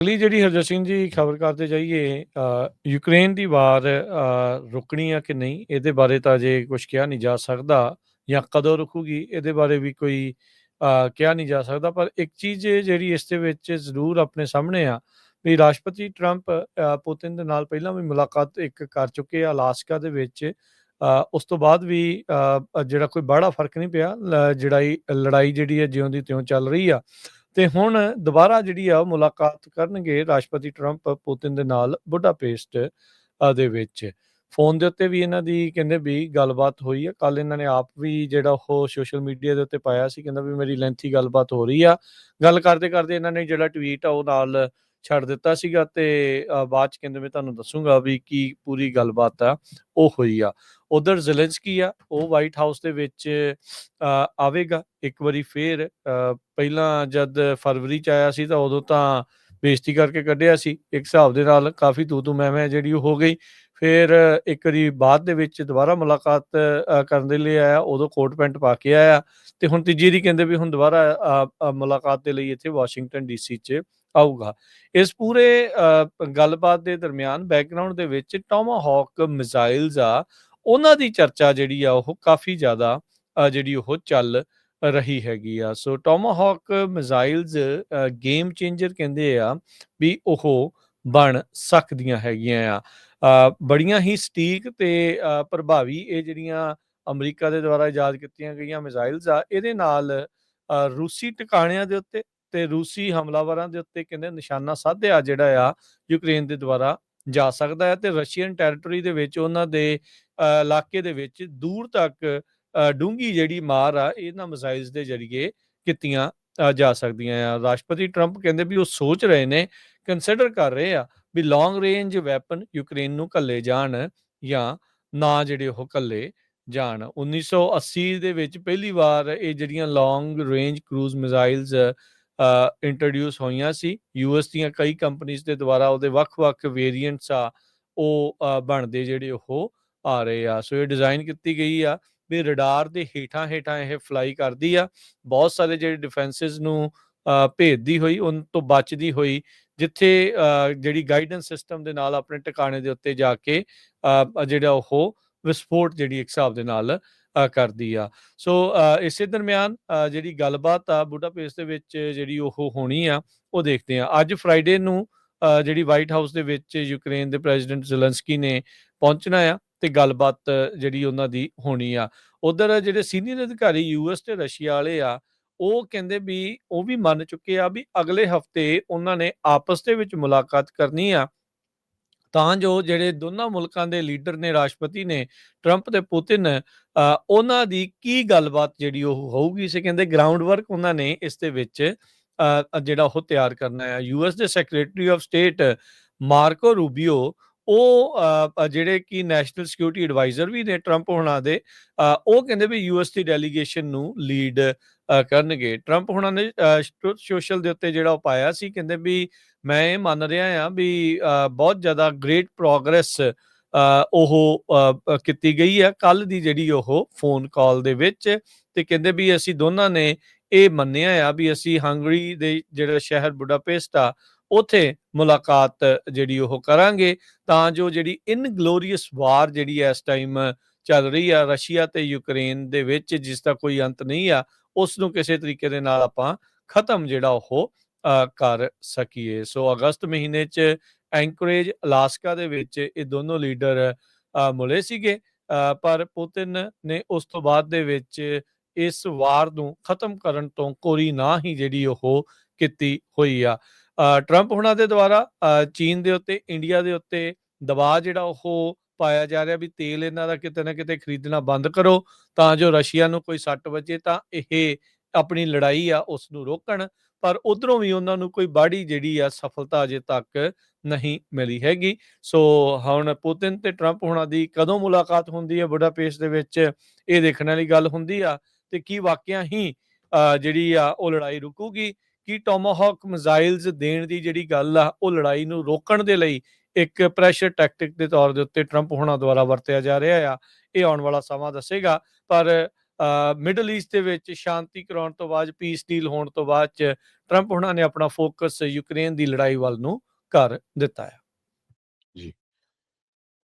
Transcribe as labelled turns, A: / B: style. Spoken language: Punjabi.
A: ਅਗਲੀ ਜਿਹੜੀ ਹਰਜਤ ਸਿੰਘ ਜੀ ਖਬਰ ਕਰਦੇ ਜਾਈਏ ਅ, ਯੂਕਰੇਨ ਦੀ ਵਾਰ ਅ, ਰੁਕਣੀ ਆ ਕਿ ਨਹੀਂ ਇਹਦੇ ਬਾਰੇ ਤਾਂ ਜੇ ਕੁਝ ਕਿਹਾ ਨਹੀਂ ਜਾ ਸਕਦਾ ਜਾਂ ਕਦੋਂ ਰੁਕੂਗੀ ਇਹਦੇ ਬਾਰੇ ਵੀ ਕੋਈ ਅ, ਕਿਹਾ ਨਹੀਂ ਜਾ ਸਕਦਾ ਪਰ ਇੱਕ ਚੀਜ਼ ਜਿਹੜੀ ਇਸ ਦੇ ਵਿੱਚ ਜ਼ਰੂਰ ਆਪਣੇ ਸਾਹਮਣੇ ਆ ਵੀ ਰਾਸ਼ਟਰਪਤੀ ਟਰੰਪ ਅ, ਪੁਤਿਨ ਦੇ ਨਾਲ ਪਹਿਲਾਂ ਵੀ ਮੁਲਾਕਾਤ ਇੱਕ ਕਰ ਚੁੱਕੇ ਆ ਅਲਾਸਕਾ ਦੇ ਵਿੱਚ ਅ, ਉਸ ਤੋਂ ਬਾਅਦ ਵੀ ਅ, ਜਿਹੜਾ ਕੋਈ ਬੜਾ ਫ਼ਰਕ ਨਹੀਂ ਪਿਆ ਲ- ਜੜਾਈ ਲੜਾਈ ਜਿਹੜੀ ਹੈ ਜਿਉਂ ਦੀ ਤਿਉਂ ਚੱਲ ਰਹੀ ਆ। ਤੇ ਹੁਣ ਦੁਬਾਰਾ ਜਿਹੜੀ ਆ ਮੁਲਾਕਾਤ ਕਰਨਗੇ ਰਾਸ਼ਟਰਪਤੀ ਟਰੰਪ ਪੁਤਿਨ ਦੇ ਨਾਲ ਬੁਡਾਪੇਸਟ ਅ, ਦੇ ਵਿੱਚ। ਫੋਨ ਦੇ ਉੱਤੇ ਵੀ ਇਹਨਾਂ ਦੀ ਕਹਿੰਦੇ ਵੀ ਗੱਲਬਾਤ ਹੋਈ ਆ। ਕੱਲ ਇਹਨਾਂ ਨੇ ਆਪ ਵੀ ਜਿਹੜਾ ਉਹ ਸੋਸ਼ਲ ਮੀਡੀਆ ਦੇ ਉੱਤੇ ਪਾਇਆ ਸੀ ਕਹਿੰਦਾ ਵੀ ਮੇਰੀ ਲੈਂਥੀ ਗੱਲਬਾਤ ਹੋ ਰਹੀ ਆ। ਗੱਲ ਕਰਦੇ ਕਰਦੇ ਇਹਨਾਂ ਨੇ ਜਿਹੜਾ ਟਵੀਟ ਆ ਉਹ ਨਾਲ ਛੱਡ ਦਿੱਤਾ ਸੀਗਾ ਤੇ ਬਾਅਦ ਚ ਕਹਿੰਦੇ ਮੈਂ ਤੁਹਾਨੂੰ ਦੱਸੂਗਾ ਵੀ ਕੀ ਪੂਰੀ ਗੱਲਬਾਤ ਆ, ਉਹ ਹੋਈ ਆ। ਉਧਰ ਜ਼ੈਲੈਂਸਕੀ ਆ, ਉਹ ਵਾਈਟ ਹਾਊਸ ਦੇ ਵਿੱਚ ਆਵੇਗਾ ਇੱਕ ਵਾਰੀ ਫੇਰ ਪਹਿਲਾਂ ਜਦ ਫਰਵਰੀ ਚ ਆਇਆ ਸੀ ਤਾਂ ਉਦੋਂ ਤਾਂ ਬੇਇੱਜ਼ਤੀ ਕਰਕੇ ਕੱਢਿਆ ਸੀ, ਇੱਕ ਹਿਸਾਬ ਦੇ ਨਾਲ ਕਾਫੀ ਤੂ ਤੂ ਮੈਂ ਮੈਂ ਜਿਹੜੀ ਉਹ ਹੋ ਗਈ। ਫਿਰ ਇੱਕ ਵਾਰੀ ਬਾਅਦ ਦੇ ਵਿੱਚ ਦੁਬਾਰਾ ਮੁਲਾਕਾਤ ਕਰਨ ਦੇ ਲਈ ਆਇਆ, ਉਦੋਂ ਕੋਟ ਪੈਂਟ ਪਾ ਕੇ ਆਇਆ ਤੇ ਹੁਣ ਤੀਜੀ ਦੀ ਕਹਿੰਦੇ ਵੀ ਹੁਣ ਦੁਬਾਰਾ ਮੁਲਾਕਾਤ ਦੇ ਲਈ ਇੱਥੇ ਵਾਸ਼ਿੰਗਟਨ ਡੀਸੀ 'ਚ ਆਊਗਾ। ਇਸ ਪੂਰੇ ਗੱਲਬਾਤ ਦੇ ਦਰਮਿਆਨ ਬੈਕਗ੍ਰਾਉਂਡ ਦੇ ਵਿੱਚ ਟੋਮਾਹੌਕ ਮਿਜ਼ਾਈਲਸ ਆ, ਉਹਨਾਂ ਦੀ ਚਰਚਾ ਜਿਹੜੀ ਆ ਉਹ ਕਾਫੀ ਜ਼ਿਆਦਾ ਜਿਹੜੀ ਉਹ ਚੱਲ ਰਹੀ ਹੈਗੀ ਆ। ਸੋ ਟੋਮਾਹੌਕ ਮਿਜ਼ਾਈਲਸ ਗੇਮ ਚੇਂਜਰ ਕਹਿੰਦੇ ਆ ਵੀ ਉਹ ਬਣ ਸਕਦੀਆਂ ਹੈਗੀਆਂ ਆ। ਬੜੀਆਂ ਹੀ ਸਟੀਕ ਤੇ ਪ੍ਰਭਾਵੀ ਇਹ ਜਿਹੜੀਆਂ ਅਮਰੀਕਾ ਦੇ ਦੁਆਰਾ ਇਜਾਦ ਕੀਤੀਆਂ ਗਈਆਂ ਮਿਜ਼ਾਈਲਸ ਆ, ਇਹਦੇ ਨਾਲ ਰੂਸੀ ਟਿਕਾਣਿਆਂ ਦੇ ਉੱਤੇ ਤੇ ਰੂਸੀ ਹਮਲਾਵਰਾਂ ਦੇ ਉੱਤੇ ਕਹਿੰਦੇ ਨਿਸ਼ਾਨਾ ਸਾਧਿਆ ਜਿਹੜਾ ਆ ਯੂਕਰੇਨ ਦੇ ਦੁਆਰਾ ਜਾ ਸਕਦਾ ਹੈ ਤੇ ਰਸ਼ੀਅਨ ਟੈਰੀਟਰੀ ਦੇ ਵਿੱਚ ਉਹਨਾਂ ਦੇ ਇਲਾਕੇ ਦੇ ਵਿੱਚ ਦੂਰ ਤੱਕ ਅ, ਡੂੰਘੀ ਜਿਹੜੀ ਮਾਰ ਆ ਇਹਨਾਂ ਮਿਜ਼ਾਈਲਸ ਦੇ ਜ਼ਰੀਏ ਕੀਤੀਆਂ ਜਾ ਸਕਦੀਆਂ ਆ। ਰਾਸ਼ਟਰਪਤੀ ਟਰੰਪ ਕਹਿੰਦੇ ਵੀ ਉਹ ਸੋਚ ਰਹੇ ਨੇ ਕੰਸੀਡਰ ਕਰ ਰਹੇ ਆ ਵੀ ਲੌਂਗ ਰੇਂਜ ਵੈਪਨ ਯੂਕਰੇਨ ਨੂੰ ਕੱਲੇ ਜਾਣ ਜਾਂ ਨਾ ਜਿਹੜੇ ਉਹ ਕੱਲੇ ਜਾਣ। 1980 ਦੇ ਵਿੱਚ ਪਹਿਲੀ ਵਾਰ ਇਹ ਜਿਹੜੀਆਂ long range cruise missiles introduce ਹੋਈਆਂ ਸੀ। ਯੂਐਸ ਦੀਆਂ ਕਈ ਕੰਪਨੀਆਂ ਦੇ ਦੁਆਰਾ ਉਹਦੇ ਵੱਖ-ਵੱਖ ਵੇਰੀਐਂਟਸ ਆ ਉਹ ਬਣਦੇ ਜਿਹੜੇ ਉਹ ਆ ਰਹੇ ਆ। ਸੋ ਇਹ ਡਿਜ਼ਾਈਨ ਕੀਤੀ ਗਈ ਆ ਵੀ ਰਡਾਰ ਦੇ ਹੇਠਾਂ ਹੇਠਾਂ ਇਹ ਫਲਾਈ ਕਰਦੀ ਆ। ਬਹੁਤ ਸਾਰੇ ਜਿਹੜੇ ਡਿਫੈਂਸਸ ਨੂੰ ਭੇਜਦੀ ਹੋਈ ਉਹਨਾਂ ਤੋਂ ਬਚਦੀ ਹੋਈ ਜਿੱਥੇ ਜਿਹੜੀ ਗਾਈਡੈਂਸ ਸਿਸਟਮ ਦੇ ਨਾਲ ਆਪਣੇ ਟਿਕਾਣੇ ਦੇ ਉੱਤੇ ਜਾ ਕੇ ਅ, ਜਿਹੜਾ ਉਹ ਵਿਸਫੋਟ ਜਿਹੜੀ ਇੱਕ ਹਿਸਾਬ ਦੇ ਨਾਲ ਕਰਦੀ ਆ। ਸੋ ਇਸੇ ਦਰਮਿਆਨ ਜਿਹੜੀ ਗੱਲਬਾਤ ਆ ਬੁਡਾਪੇਸਟ ਦੇ ਵਿੱਚ ਜਿਹੜੀ ਉਹ ਹੋਣੀ ਆ, ਉਹ ਦੇਖਦੇ ਆ। ਅੱਜ ਫਰਾਈਡੇ ਨੂੰ ਜਿਹੜੀ ਵਾਈਟ ਹਾਊਸ ਦੇ ਵਿੱਚ ਯੂਕਰੇਨ ਦੇ ਪ੍ਰੈਜ਼ੀਡੈਂਟ ਜ਼ੈਲੈਂਸਕੀ ਨੇ ਪਹੁੰਚਣਾ ਆ ਤੇ ਗੱਲਬਾਤ ਜਿਹੜੀ ਉਹਨਾਂ ਦੀ ਹੋਣੀ ਆ। ਉਧਰ ਜਿਹੜੇ ਸੀਨੀਅਰ ਅਧਿਕਾਰੀ ਯੂਐਸ ਤੇ ਰਸ਼ੀਆ ਵਾਲੇ ਆ, ਉਹ ਕਹਿੰਦੇ ਵੀ, ਉਹ ਵੀ ਮੰਨ ਚੁੱਕੇ ਆ ਵੀ ਅਗਲੇ ਹਫ਼ਤੇ ਉਹਨਾਂ ਨੇ ਆਪਸ ਦੇ ਵਿੱਚ ਮੁਲਾਕਾਤ ਕਰਨੀ ਆ ਤਾਂ ਜੋ ਜਿਹੜੇ ਦੋਨਾਂ ਮੁਲਕਾਂ ਦੇ ਲੀਡਰ ਨੇ, ਰਾਸ਼ਟਰਪਤੀ ਨੇ, ਟਰੰਪ ਤੇ ਪੁਤਿਨ ਉਹਨਾਂ ਦੀ ਕੀ ਗੱਲਬਾਤ ਜਿਹੜੀ ਉਹ ਹੋਊਗੀ? ਸੇ ਕਹਿੰਦੇ ਗਰਾਊਂਡ ਵਰਕ ਉਹਨਾਂ ਨੇ ਇਸ ਦੇ ਵਿੱਚ ਜਿਹੜਾ ਉਹ ਤਿਆਰ ਕਰਨਾ ਹੈ। ਯੂਐਸ ਦੇ secretary of state, Marco Rubio ਉਹ ਜਿਹੜੇ ਕਿ ਨੈਸ਼ਨਲ ਸਿਕਿਉਰਿਟੀ ਐਡਵਾਈਜ਼ਰ ਵੀ ਨੇ ਟਰੰਪ ਹੋਣਾ ਦੇ ਉਹ ਕਹਿੰਦੇ ਵੀ ਯੂਐਸ ਦੀ ਡੈਲੀਗੇਸ਼ਨ ਨੂੰ ਲੀਡ ਕਰਨਗੇ। ਟਰੰਪ ਹੋਣਾ ਨੇ ਸੋਸ਼ਲ ਦੇ ਉੱਤੇ ਜਿਹੜਾ ਉਹ ਪਾਇਆ ਸੀ, ਕਹਿੰਦੇ ਵੀ ਮੈਂ ਇਹ ਮੰਨ ਰਿਹਾ ਆ ਵੀ ਬਹੁਤ ਜ਼ਿਆਦਾ ਗ੍ਰੇਟ ਪ੍ਰੋਗਰੈਸ ਉਹ ਕੀਤੀ ਗਈ ਹੈ ਕੱਲ ਦੀ ਜਿਹੜੀ ਉਹ ਫੋਨ ਕਾਲ ਦੇ ਵਿੱਚ ਤੇ ਕਹਿੰਦੇ ਵੀ ਅਸੀਂ ਦੋਨਾਂ ਨੇ ਇਹ ਮੰਨਿਆ ਆ ਵੀ ਅਸੀਂ ਹੰਗਰੀ ਦੇ ਜਿਹੜਾ ਸ਼ਹਿਰ ਬੁਡਾਪੇਸਟ ਆ ਉਥੇ ਮੁਲਾਕਾਤ ਜਿਹੜੀ ਉਹ ਕਰਾਂਗੇ ਤਾਂ ਜੋ ਜਿਹੜੀ ਇਨਗਲੋਰੀਅਸ ਵਾਰ ਜਿਹੜੀ ਇਸ ਟਾਈਮ ਚੱਲ ਰਹੀ ਆ ਰਸ਼ੀਆ ਤੇ ਯੂਕਰੇਨ ਦੇ ਵਿੱਚ ਜਿਸ ਦਾ ਕੋਈ ਅੰਤ ਨਹੀਂ ਆ ਉਸ ਨੂੰ ਕਿਸੇ ਤਰੀਕੇ ਦੇ ਨਾਲ ਆਪਾਂ ਖਤਮ ਜਿਹੜਾ ਉਹ ਕਰ ਸਕੀਏ। ਸੋ ਅਗਸਤ ਮਹੀਨੇ ਚ ਐਂਕਰੇਜ ਅਲਾਸਕਾ ਦੇ ਵਿੱਚ ਇਹ ਦੋਨੋਂ ਲੀਡਰ ਅ, ਮਿਲੇ ਸੀਗੇ। ਅ, ਪਰ ਪੁਤਿਨ ਨੇ ਉਸ ਤੋਂ ਬਾਅਦ ਦੇ ਵਿੱਚ ਇਸ ਵਾਰ ਨੂੰ ਖਤਮ ਕਰਨ ਤੋਂ ਕੋਰੀ ਨਾ ਹੀ ਜਿਹੜੀ ਉਹ ਕੀਤੀ ਹੋਈ ਆ। ਟਰੰਪ ਹੁਣਾਂ ਦੇ ਦੁਆਰਾ ਅ, ਚੀਨ ਦੇ ਉੱਤੇ ਇੰਡੀਆ ਦੇ ਉੱਤੇ ਦਬਾਅ ਜਿਹੜਾ ਉਹ ਪਾਇਆ ਜਾ ਰਿਹਾ ਵੀ ਤੇਲ ਇਹਨਾਂ ਦਾ ਕਿਤੇ ਨਾ ਕਿਤੇ ਖਰੀਦਣਾ ਬੰਦ ਕਰੋ ਤਾਂ ਜੋ ਰਸ਼ੀਆ ਨੂੰ ਕੋਈ ਸੱਟ ਵੱਜੇ ਤਾਂ ਇਹ ਆਪਣੀ ਲੜਾਈ ਆ ਉਸ ਨੂੰ ਰੋਕਣ ਪਰ ਉਧਰੋਂ ਵੀ ਉਹਨਾਂ ਨੂੰ ਕੋਈ ਬਾੜੀ ਜਿਹੜੀ ਆ ਸਫਲਤਾ ਅਜੇ ਤੱਕ ਨਹੀਂ ਮਿਲੀ ਹੈਗੀ। ਸੋ ਹੁਣ ਪੁਤਿਨ ਤੇ ਟਰੰਪ ਹੁਣਾਂ ਦੀ ਕਦੋਂ ਮੁਲਾਕਾਤ ਹੁੰਦੀ ਹੈ ਬੁਡਾਪੇਸਟ ਦੇ ਵਿੱਚ ਇਹ ਦੇਖਣ ਵਾਲੀ ਗੱਲ ਹੁੰਦੀ ਆ ਤੇ ਕੀ ਵਾਕਿਆ ਹੀ ਅ, ਜਿਹੜੀ ਆ ਉਹ ਲੜਾਈ ਰੁਕੂਗੀ? ਕਿ ਟੋਮਾਹੌਕ ਮਿਜ਼ਾਈਲਸ ਦੇਣ ਦੀ ਜਿਹੜੀ ਗੱਲ ਆ, ਉਹ ਲੜਾਈ ਨੂੰ ਰੋਕਣ ਦੇ ਲਈ ਇੱਕ ਪ੍ਰੈਸ਼ਰ ਟੈਕਟਿਕ ਦੇ ਤੌਰ ਦੇ ਉੱਤੇ ਟਰੰਪ ਹੋਣਾ ਦੁਆਰਾ ਵਰਤਿਆ ਜਾ ਰਿਹਾ ਆ, ਇਹ ਆਉਣ ਵਾਲਾ ਸਮਾਂ ਦੱਸੇਗਾ। ਪਰ ਮਿਡਲ ਈਸਟ ਦੇ ਵਿੱਚ ਸ਼ਾਂਤੀ ਕਰਾਉਣ ਤੋਂ ਬਾਅਦ ਪੀਸ ਡੀਲ ਹੋਣ ਤੋਂ ਬਾਅਦ ਚ ਟਰੰਪ ਉਹਨਾਂ ਨੇ ਆਪਣਾ ਫੋਕਸ ਯੂਕਰੇਨ ਦੀ ਲੜਾਈ ਵੱਲ ਨੂੰ ਕਰ ਦਿੱਤਾ ਹੈ